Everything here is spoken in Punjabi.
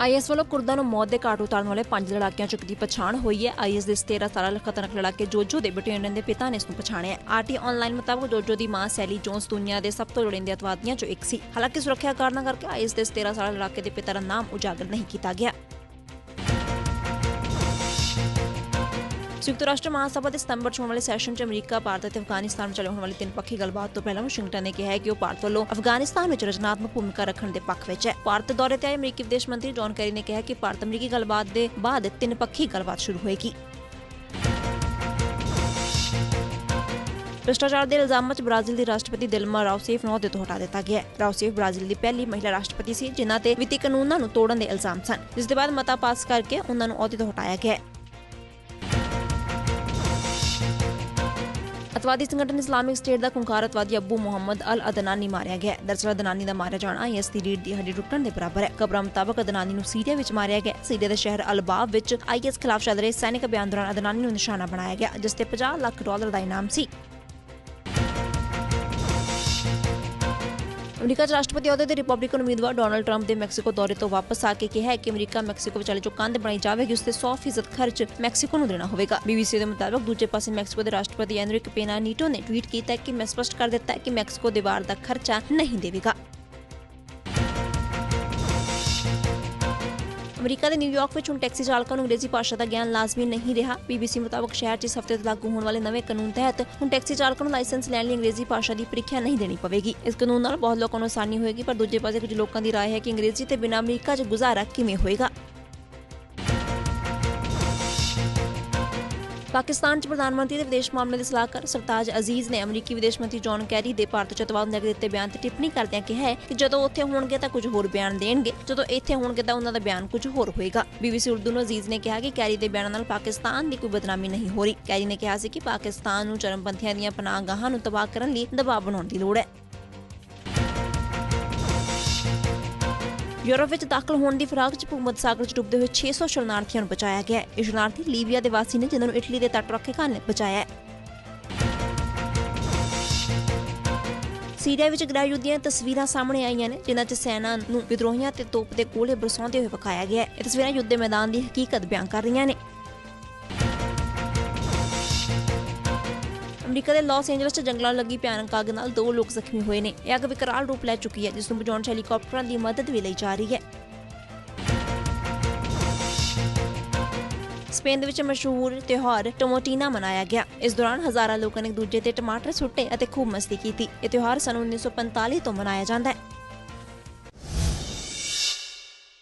ਆਈਐਸ ਵੱਲੋਂ ਕੁਰਦਾਂ ਨੂੰ ਮੌਤ ਦੇ ਘਾਟ ਉਤਾਰਨ ਵਾਲੇ ਪੰਜ ਲੜਾਕਿਆਂ ਚੋਂ ਦੀ ਪਛਾਣ ਹੋਈ ਹੈ। ਆਈਐਸ ਦੇ 13 ਸਾਲਾ ਖਤਰਨਾਕ ਲੜਾਕੇ ਜੋਜੋ ਦੇ ਬਟਾਲੀਅਨ ਦੇ ਪਿਤਾ ਨੇ ਇਸ ਨੂੰ ਪਛਾਣਿਆ ਆਰਟੀ ਆਨਲਾਈਨ ਮੁਤਾਬਕ ਜੋਜੋ ਦੀ ਮਾਂ ਸੈਲੀ ਜੋਨਸ ਦੁਨੀਆ ਦੇ ਸਭ ਤੋਂ ਲੋੜੀਂਦੇ ਅਤਵਾਦੀਆਂ ਚੋਂ ਇੱਕ ਸੀ। ਹਾਲਾਂਕਿ ਸੁਰੱਖਿਆ ਕਾਰਨਾਂ ਕਰਕੇ ਆਈਐਸ ਦੇ 13 ਸਾਲਾਂ ਲੜਾਕੇ ਦੇ ਪਿਤਾ ਦਾ ਨਾਮ ਉਜਾਗਰ ਨਹੀਂ ਕੀਤਾ ਗਿਆ। ਸੰਯੁਕਤ ਰਾਸ਼ਟਰ ਮਹਾਸਭਾ ਦੇ ਸਤੰਬਰ 'ਚ ਹੋਣ ਵਾਲੇ ਸੈਸ਼ਨ 'ਚ ਅਮਰੀਕਾ, ਭਾਰਤ ਅਤੇ ਅਫਗਾਨਿਸਤਾਨ ਵਿਚਾਲੇ ਹੋਣ ਵਾਲੀ ਤਿੰਨ ਗੱਲਬਾਤ ਤੋਂ ਪਹਿਲਾਂ ਵਾਸ਼ਿੰਗਟਨ ਨੇ ਕਿਹਾ ਹੈ ਕਿ ਉਹ ਭਾਰਤ ਵੱਲੋਂ ਅਫਗਾਨਿਸਤਾਨ ਵਿੱਚ ਰਚਨਾਤਮਕ ਭੂਮਿਕਾ ਰੱਖਣ ਦੇ ਪੱਖ ਵਿੱਚ ਹੈ। ਭਾਰਤ ਦੌਰੇ ਤੇ ਆਏ ਅਮਰੀਕੀ ਵਿਦੇਸ਼ ਮੰਤਰੀ ਜੌਨ ਕੈਰੀ ਨੇ ਕਿਹਾ ਕਿ ਭਾਰਤ ਅਮਰੀਕੀ ਗੱਲਬਾਤ ਦੇ ਬਾਅਦ ਤਿੰਨ ਗੱਲਬਾਤ ਸ਼ੁਰੂ ਹੋਏਗੀ। ਭ੍ਰਿਸ਼ਟਾਚਾਰ ਦੇ ਇਲਜ਼ਾਮਾਂ 'ਚ ਬ੍ਰਾਜ਼ੀਲ ਦੀ ਰਾਸ਼ਟਰਪਤੀ ਦਿਲਮਾ ਰਾਉਸੇਫ ਨੂੰ ਅਹੁਦੇ ਤੋਂ ਹਟਾ ਦਿੱਤਾ ਗਿਆ ਹੈ। ਰਾਉਸੇਫ ਬ੍ਰਾਜ਼ੀਲ ਦੀ ਪਹਿਲੀ ਮਹਿਲਾ ਰਾਸ਼ਟਰਪਤੀ ਸੀ ਜਿਨ੍ਹਾਂ ਤੇ ਵਿੱਤੀ ਕਾਨੂੰਨਾਂ ਨੂੰ ਤੋੜਨ ਦੇ ਇਲਜ਼ਾਮ ਸਨ ਜਿਸ ਦੇ ਬਾਅਦ ਮਤਾ ਪਾਸ ਕਰਕੇ ਉਹਨਾਂ ਨੂੰ ਅਹੁਦੇ ਤੋਂ ਹਟਾਇਆ ਗਿਆ ਹੈ। ਅਤਵਾਦੀ ਸੰਗਠਨ ਇਸਲਾਮਿਕ ਸਟੇਟ ਦਾ ਖੁੰਖਾਰ ਅਤਵਾਦੀ ਅਬੂ ਮੁਹੰਮਦ ਅਲ ਅਦਨਾਨੀ ਮਾਰਿਆ ਗਿਆ। ਹੈ। ਦਰਅਸਲ ਅਦਨਾਨੀ ਦਾ ਮਾਰਿਆ ਜਾਣਾ ਆਈਐਸ ਦੀ ਰੀੜ ਦੀ ਹੱਡੀ ਟੁੱਟਣ ਦੇ ਬਰਾਬਰ ਹੈ। ਖਬਰਾਂ ਮੁਤਾਬਕ ਅਦਨਾਨੀ ਨੂੰ ਸੀਰੀਆ ਵਿੱਚ ਮਾਰਿਆ ਗਿਆ। ਸੀਰੀਆ ਦੇ ਸ਼ਹਿਰ ਅਲਬਾਬ ਵਿੱਚ ਆਈਐਸ ਖਿਲਾਫ ਚੱਲ ਰਹੇ ਸੈਨਿਕ ਅਭਿਆਨ ਦੌਰਾਨ ਅਦਨਾਨੀ ਨੂੰ ਨਿਸ਼ਾਨਾ ਬਣਾਇਆ ਗਿਆ, ਜਿਸ ਤੇ 50 ਲੱਖ ਡਾਲਰ ਦਾ ਇਨਾਮ ਸੀ। ਅਮਰੀਕਾ 'ਚ ਰਾਸ਼ਟਰਪਤੀ ਅਹੁਦੇ ਦੇ ਰਿਪਬਲਿਕਨ ਉਮੀਦਵਾਰ ਡੋਨਲਡ ਟਰੰਪ ਦੇ ਮੈਕਸੀਕੋ ਦੌਰੇ ਤੋਂ ਵਾਪਸ ਆ ਕੇ ਕਿਹਾ ਹੈ ਕਿ ਅਮਰੀਕਾ ਮੈਕਸੀਕੋ ਵਿਚਾਲੇ ਜੋ ਕੰਧ ਬਣਾਈ ਜਾਵੇਗੀ ਉਸ ਤੇ 100% ਖਰਚ ਮੈਕਸੀਕੋ ਨੂੰ ਦੇਣਾ ਹੋਵੇਗਾ। ਬੀਬੀਸੀ ਦੇ ਮੁਤਾਬਕ ਦੂਜੇ ਪਾਸੇ ਮੈਕਸੀਕੋ ਦੇ ਰਾਸ਼ਟਰਪਤੀ ਐਨਰਿਕ ਪੇਨਾ ਨੀਟੋ ਨੇ ਟਵੀਟ ਕੀਤਾ ਕਿ ਮੈਂ ਸਪਸ਼ਟ ਕਰ ਦਿੱਤਾ ਕਿ ਮੈਕਸੀਕੋ ਦੀਵਾਰ ਦਾ ਖਰਚਾ ਨਹੀਂ ਦੇਵੇਗਾ। ਅਮਰੀਕਾ ਦੇ ਨਿਊਯਾਰਕ ਵਿੱਚ ਹੁਣ ਟੈਕਸੀ ਚਾਲਕਾਂ ਨੂੰ ਅੰਗਰੇਜ਼ੀ ਭਾਸ਼ਾ ਦਾ ਗਿਆਨ ਲਾਜ਼ਮੀ ਨਹੀਂ ਰਿਹਾ। ਬੀਬੀਸੀ ਮੁਤਾਬਕ ਸ਼ਹਿਰ 'ਚ ਇਸ ਹਫ਼ਤੇ ਤੋਂ ਲਾਗੂ ਹੋਣ ਵਾਲੇ ਨਵੇਂ ਕਾਨੂੰਨ ਤਹਿਤ ਹੁਣ ਟੈਕਸੀ ਚਾਲਕਾਂ ਨੂੰ ਲਾਇਸੈਂਸ ਲੈਣ ਲਈ ਅੰਗਰੇਜ਼ੀ ਭਾਸ਼ਾ ਦੀ ਪ੍ਰੀਖਿਆ ਨਹੀਂ ਦੇਣੀ ਪਵੇਗੀ। ਇਸ ਕਾਨੂੰਨ ਨਾਲ ਬਹੁਤ ਲੋਕਾਂ ਨੂੰ ਆਸਾਨੀ ਹੋਏਗੀ, ਪਰ ਦੂਜੇ ਪਾਸੇ ਕੁਝ ਲੋਕਾਂ ਦੀ ਰਾਏ ਹੈ ਕਿ ਅੰਗਰੇਜ਼ੀ ਤੇ ਬਿਨਾਂ ਅਮਰੀਕਾ 'ਚ ਗੁਜ਼ਾਰਾ ਕਿਵੇਂ ਹੋਏਗਾ? ਪਾਕਿਸਤਾਨ 'ਚ ਪ੍ਰਧਾਨ ਮੰਤਰੀ ਦੇ ਵਿਦੇਸ਼ ਮਾਮਲੇ ਦੇ ਸਲਾਹਕਾਰ ਸਰਤਾਜ ਅਜ਼ੀਜ਼ ਨੇ ਅਮਰੀਕੀ ਵਿਦੇਸ਼ ਮੰਤਰੀ ਜੌਨ ਕੈਰੀ ਦੇ ਭਾਰਤ 'ਚ ਅਤਵਾਦ ਦਿੱਤੇ ਬਿਆਨ ਤੇ ਟਿੱਪਣੀ ਕਰਦਿਆਂ ਕਿਹਾ ਹੈ ਕਿ ਜਦੋਂ ਉੱਥੇ ਹੋਣਗੇ ਤਾਂ ਕੁਝ ਹੋਰ ਬਿਆਨ ਦੇਣਗੇ। ਜਦੋਂ ਇੱਥੇ ਹੋਣਗੇ ਤਾਂ ਉਹਨਾਂ ਦਾ ਬਿਆਨ ਕੁਝ ਹੋਰ ਹੋਏਗਾ। ਬੀਬੀਸੀ ਉਰਦੂ ਨੂੰ ਅਜ਼ੀਜ਼ ਨੇ ਕਿਹਾ ਕਿ ਕੈਰੀ ਦੇ ਬਿਆਨਾਂ ਨਾਲ ਪਾਕਿਸਤਾਨ ਦੀ ਕੋਈ ਬਦਨਾਮੀ ਨਹੀਂ ਹੋ ਰਹੀ। ਕੈਰੀ ਨੇ ਕਿਹਾ ਸੀ ਕਿ ਪਾਕਿਸਤਾਨ ਨੂੰ ਚਰਮਪੰਥੀਆਂ ਦੀਆਂ ਪਨਾਹਗਾਹਾਂ ਨੂੰ ਤਬਾਹ ਕਰਨ ਲਈ ਦਬਾਅ ਬਣਾਉਣ ਦੀ ਲੋੜ ਹੈ। ਯੂਰਪ ਵਿੱਚ ਦਾਖਲ ਹੋਣ ਦੀ ਫਿਰਾਕ 'ਚ ਭੂਮਧ ਸਾਗਰ 'ਚ ਡੁੱਬਦੇ ਹੋਏ 600 ਸ਼ਰਨਾਰਥੀਆਂ ਨੂੰ ਬਚਾਇਆ ਗਿਆ ਹੈ। ਇਹ ਸ਼ਰਨਾਰਥੀ ਲੀਬੀਆ ਦੇ ਵਾਸੀ ਨੇ, ਜਿਨ੍ਹਾਂ ਨੂੰ ਇਟਲੀ ਦੇ ਤੱਟ ਰੱਖਿਅਕਾਂ ਨੇ ਬਚਾਇਆ ਹੈ। ਸੀਰੀਆ ਵਿੱਚ ਗ੍ਰਹਿ ਯੁੱਧ ਦੀਆਂ ਤਸਵੀਰਾਂ ਸਾਹਮਣੇ ਆਈਆਂ ਨੇ, ਜਿਨ੍ਹਾਂ 'ਚ ਸੈਨਾ ਨੂੰ ਵਿਦਰੋਹੀਆਂ ਤੇ ਤੋਪ ਦੇ ਕੋਲੇ ਬਰਸਾਉਂਦੇ ਹੋਏ ਵਿਖਾਇਆ ਗਿਆ ਹੈ। ਇਹ ਤਸਵੀਰਾਂ ਯੁੱਧ ਦੇ ਮੈਦਾਨ ਦੀ ਹਕੀਕਤ ਬਿਆਨ ਕਰ ਰਹੀਆਂ ਨੇ। ਅਮਰੀਕਾ ਦੇ ਲਾਸ ਐਂਜਲਸ 'ਚ ਜੰਗਲਾਂ ਲੱਗੀ ਭਿਆਨਕ ਅੱਗ ਨਾਲ ਦੋ ਲੋਕ ਜ਼ਖਮੀ ਹੋਏ ਨੇ। ਇਹ ਅੱਗ ਵਿਕਰਾਲ ਰੂਪ ਲੈ ਚੁੱਕੀ ਹੈ, ਜਿਸ ਨੂੰ ਬੁਝਾਉਣ 'ਚ ਹੈਲੀਕਾਪਟਰਾਂ ਦੀ ਮਦਦ ਵੀ ਲਈ ਜਾ ਰਹੀ ਹੈ। ਸਪੇਨ ਦੇ ਵਿੱਚ ਮਸ਼ਹੂਰ ਤਿਉਹਾਰ ਟੋਮੋਟੀਨਾ ਮਨਾਇਆ ਗਿਆ। ਇਸ ਦੌਰਾਨ ਹਜ਼ਾਰਾਂ ਲੋਕਾਂ ਨੇ ਦੂਜੇ ਤੇ ਟਮਾਟਰ ਸੁੱਟੇ ਅਤੇ ਖੂਬ ਮਸਤੀ ਕੀਤੀ। ਇਹ ਤਿਉਹਾਰ ਸਨ 1945 ਤੋਂ ਮਨਾਇਆ ਜਾਂਦਾ ਹੈ।